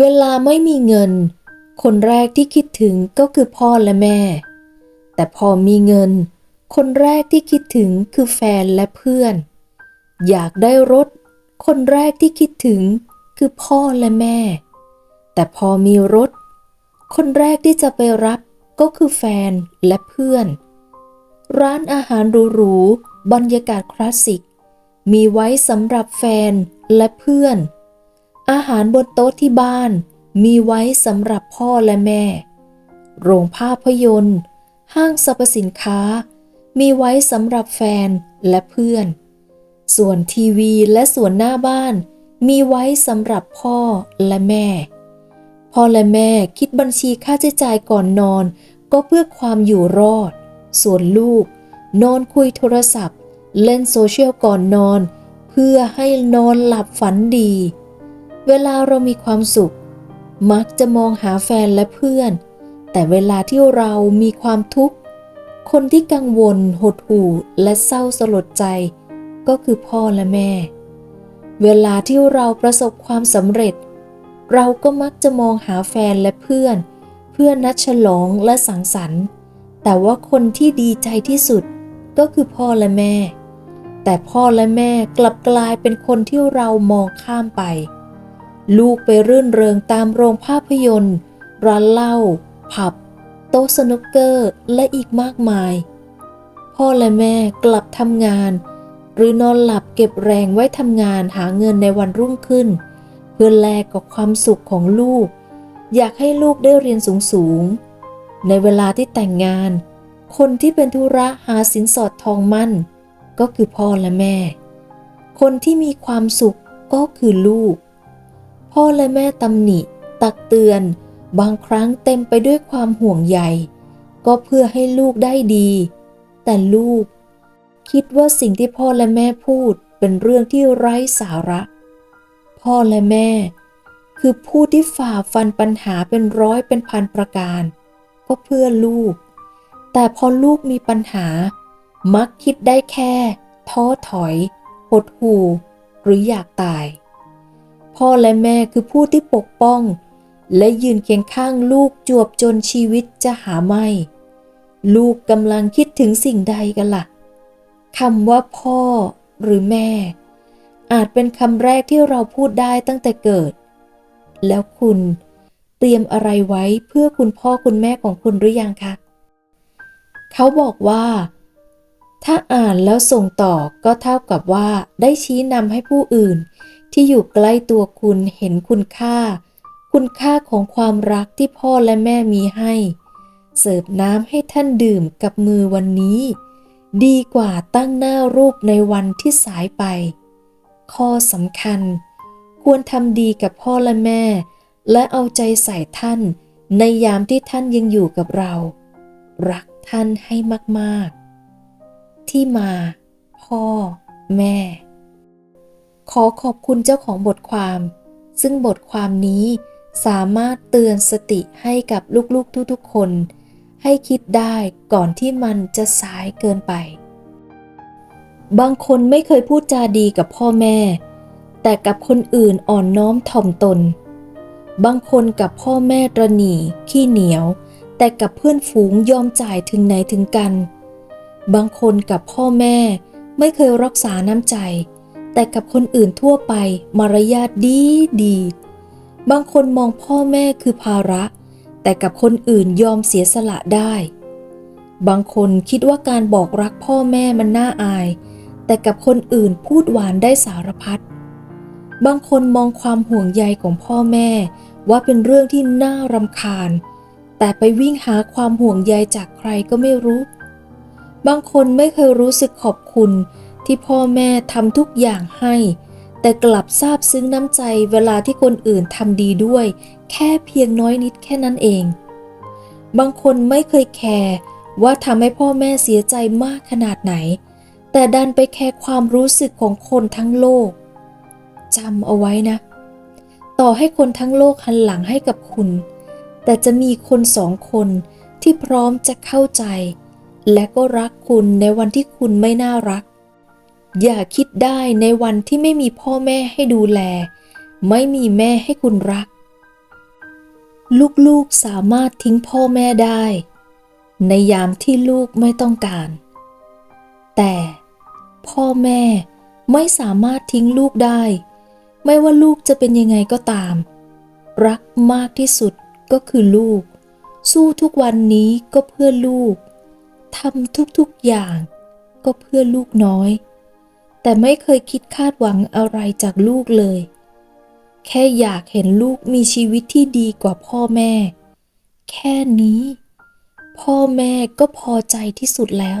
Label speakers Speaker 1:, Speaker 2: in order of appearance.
Speaker 1: เวลาไม่มีเงิน คนแรกที่คิดถึงก็คือพ่อและแม่ แต่พอมีเงิน คนแรกที่คิดถึงคือแฟนและเพื่อน อยากได้รถ คนแรกที่คิดถึงคือพ่อและแม่ แต่พอมีรถ คนแรกที่จะไปรับก็คือแฟนและเพื่อน ร้านอาหารหรูๆบรรยากาศคลาสสิก มีไว้สำหรับแฟนและเพื่อน อาหารบนโต๊ะที่บ้านมีไว้สำหรับพ่อและแม่ โรงภาพยนตร์ ห้างสรรพสินค้า มีไว้สำหรับแฟนและเพื่อน ส่วนทีวีและส่วนหน้าบ้าน มีไว้สำหรับพ่อและแม่ พ่อและแม่คิดบัญชีค่าใช้จ่ายก่อนนอน ก็เพื่อความอยู่รอด ส่วนลูก นอนคุยโทรศัพท์ เล่นโซเชียลก่อนนอน เพื่อให้นอนหลับฝันดี เวลาเรามีความสุข มักจะมองหาแฟนและเพื่อน แต่เวลาที่เรามีความทุกข์ คนที่กังวล หดหู่และเศร้าสลดใจ ก็คือพ่อและแม่ เวลาที่เราประสบความสำเร็จ เราก็มักจะมองหาแฟนและเพื่อน เพื่อนัดฉลองและสังสรรค์ แต่ว่าคนที่ดีใจที่สุดก็คือพ่อและแม่ แต่พ่อและแม่กลับกลายเป็นคนที่เรามองข้ามไป ลูกไปรื่นเริงตามโรงภาพยนตร์ ร้านเหล้า ผับ โต๊ะสนุกเกอร์ และอีกมากมาย พ่อและแม่กลับทำงาน หรือนอนหลับเก็บแรงไว้ทำงานหาเงินในวันรุ่งขึ้น เพื่อแลกกับความสุขของลูก อยากให้ลูกได้เรียนสูงๆ ในเวลาที่แต่งงาน คนที่เป็นธุระหาสินสอดทองมั่น ก็คือพ่อและแม่ คนที่มีความสุขก็คือลูก พ่อและแม่ตำหนิ ตักเตือน บางครั้งเต็มไปด้วยความห่วงใย ก็เพื่อให้ลูกได้ดี แต่ลูก คิดว่าสิ่งที่พ่อและแม่พูดเป็นเรื่องที่ไร้สาระ พ่อและแม่ คือผู้ที่ฝ่าฟันปัญหาเป็นร้อยเป็นพันประการ ก็เพื่อลูก แต่พอลูกมีปัญหา มักคิดได้แค่ ท้อถอย หดหู่ หรืออยากตาย พ่อและแม่คือผู้ที่ปกป้อง และยืนเคียงข้างลูกจวบจนชีวิตจะหาไม่ ลูกกำลังคิดถึงสิ่งใดกันละ่ะคำว่าพ่อหรือแม่ อาจเป็นคำแรกที่เราพูดได้ตั้งแต่เกิด แล้วคุณเตรียมอะไรไว้เพื่อคุณพ่อคุณแม่ของคุณหรือยังคะ เขาบอกว่า ถ้าอ่านแล้วส่งต่อก็เท่ากับว่าได้ชี้นำให้ผู้อื่น ที่อยู่ใกล้ตัวคุณเห็นคุณค่า คุณค่าของความรักที่พ่อและแม่มีให้ เสิร์ฟน้ำให้ท่านดื่มกับมือวันนี้ ดีกว่าตั้งหน้ารูปในวันที่สายไป ข้อสำคัญ ควรทำดีกับพ่อและแม่ และเอาใจใส่ท่าน ในยามที่ท่านยังอยู่กับเรา รักท่านให้มาก ๆ ที่มา พ่อ แม่ ขอขอบคุณเจ้าของบทความ ซึ่งบทความนี้สามารถเตือนสติให้กับลูกๆทุกๆคน ให้คิดได้ก่อนที่มันจะสายเกินไป บางคนไม่เคยพูดจาดีกับพ่อแม่ แต่กับคนอื่นอ่อนน้อมถ่อมตน บางคนกับพ่อแม่ตระหนีขี้เหนียว แต่กับเพื่อนฝูงยอมจ่ายถึงไหนถึงกัน บางคนกับพ่อแม่ไม่เคยรักษาน้ำใจ แต่กับคนอื่นทั่วไปมารยาทดีดี บางคนมองพ่อแม่คือภาระ แต่กับคนอื่นยอมเสียสละได้ บางคนคิดว่าการบอกรักพ่อแม่มันน่าอาย แต่กับคนอื่นพูดหวานได้สารพัด บางคนมองความห่วงใยของพ่อแม่ ว่าเป็นเรื่องที่น่ารำคาญ แต่ไปวิ่งหาความห่วงใยจากใครก็ไม่รู้ บางคนไม่เคยรู้สึกขอบคุณ ที่พ่อแม่ทำทุกอย่างให้ แต่กลับซาบซึ้งน้ำใจเวลาที่คนอื่นทำดีด้วย แค่เพียงน้อยนิดแค่นั้นเอง บางคนไม่เคยแคร์ว่าทำให้พ่อแม่เสียใจมากขนาดไหน แต่ดันไปแคร์ความรู้สึกของคนทั้งโลกจำเอาไว้นะ ต่อให้คนทั้งโลกหันหลังให้กับคุณ แต่จะมีคนสองคนที่พร้อมจะเข้าใจ และก็รักคุณในวันที่คุณไม่น่ารัก อย่าคิดได้ในวันที่ไม่มีพ่อแม่ให้ดูแล ไม่มีแม่ให้คุณรัก ลูกๆสามารถทิ้งพ่อแม่ได้ ในยามที่ลูกไม่ต้องการ แต่พ่อแม่ไม่สามารถทิ้งลูกได้ ไม่ว่าลูกจะเป็นยังไงก็ตาม รักมากที่สุดก็คือลูก สู้ทุกวันนี้ก็เพื่อลูกทำทุกๆอย่างก็เพื่อลูกน้อย แต่ไม่เคยคิดคาดหวังอะไรจากลูกเลย แค่อยากเห็นลูกมีชีวิตที่ดีกว่าพ่อแม่ แค่นี้ พ่อแม่ก็พอใจที่สุดแล้ว